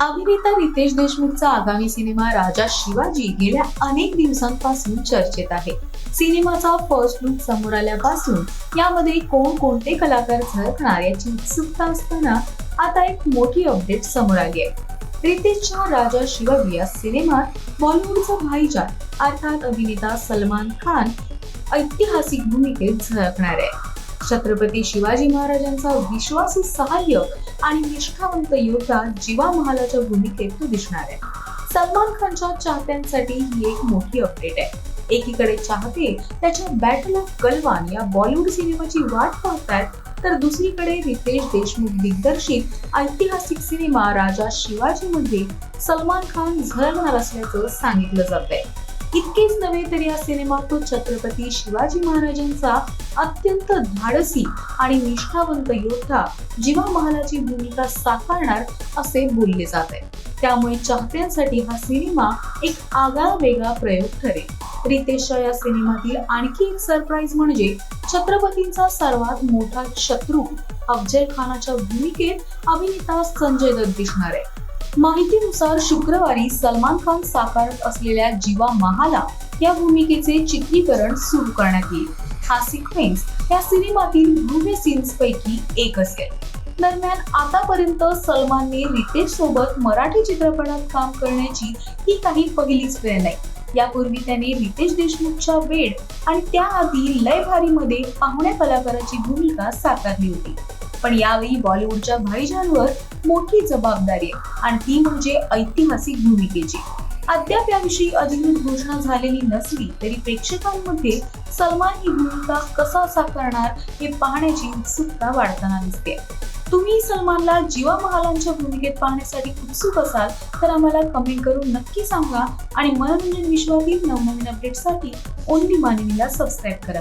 अभिनेता रितेश देशमुखचा आगामी सिनेमा राजा शिवाजी गेल्या अनेक दिवसांपासून चर्चेत आहे. सिनेमाचा फर्स्ट लुक समोर आल्यापासून यामध्ये कोण कोणते कलाकार झळकणार याची उत्सुकता असताना आता एक मोठी अपडेट समोर आली आहे. रितेशच्या राजा शिवाजी या सिनेमात बॉलिवूडचा भाईजान अर्थात अभिनेता सलमान खान ऐतिहासिक भूमिकेत झळकणार आहे. छत्रपती शिवाजी महाराजांचा विश्वासू सहाय्य आणि निष्ठावंत योद्धा जीवा महालाच्या भूमिकेत तो दिसणार आहे. सलमान खानच्या चाहत्यांसाठी ही एक मोठी अपडेट आहे. एकीकडे चाहते त्याच्या बॅटल ऑफ गलवान या बॉलिवूड सिनेमाची वाट पाहतायत तर दुसरीकडे रितेश देशमुख दिग्दर्शित ऐतिहासिक सिनेमा राजा शिवाजी मध्ये सलमान खान झळणार असल्याचं सांगितलं जात आहे इतकेच नव्हे तर या सिनेमात तो छत्रपती शिवाजी महाराजांचा अत्यंत धाडसी आणि निष्ठावंत योद्धा जीवा महालाची भूमिका साकारणार असे बोलले जात आहे. त्यामुळे चाहत्यांसाठी हा सिनेमा एक आगळा वेगळा प्रयोग ठरेल. रितेशच्या या सिनेमातील आणखी एक सरप्राईज म्हणजे छत्रपतींचा सर्वात मोठा शत्रू अफजल खानाच्या भूमिकेत अभिनेता संजय दत्त दिसणार आहे. माहितीनुसार शुक्रवारी सलमान खान साकारत असलेल्या जीवा महाला या भूमिकेचे चित्रीकरण सुरू करण्यात येईल. हा सिक्वेन्स या सिनेमातील भव्य सीन्स पैकी एक असेल. दरम्यान आतापर्यंत सलमानने रितेश सोबत मराठी चित्रपटात काम करण्याची ही काही पहिलीच वेळ नाही. यापूर्वी त्याने रितेश देशमुखच्या वेड आणि त्याआधी लय भारीमध्ये पाहुण्या कलाकाराची भूमिका साकारली होती. पण यावेळी बॉलिवूडच्या भाईजानवर मोठी जबाबदारी आहे आणि ती म्हणजे ऐतिहासिक भूमिकेची. अद्याप याविषयी अधिकृत घोषणा झालेली नसली तरी प्रेक्षकांमध्ये सलमान ही भूमिका कसा साकारणार हे पाहण्याची उत्सुकता वाढताना दिसते. तुम्ही सलमानला जीवा महालांच्या भूमिकेत पाहण्यासाठी उत्सुक असाल तर आम्हाला कमेंट करून नक्की सांगा आणि मनोरंजन विश्वातील नवनवीन अपडेटसाठी ओनली मानवीला सबस्क्राईब करा.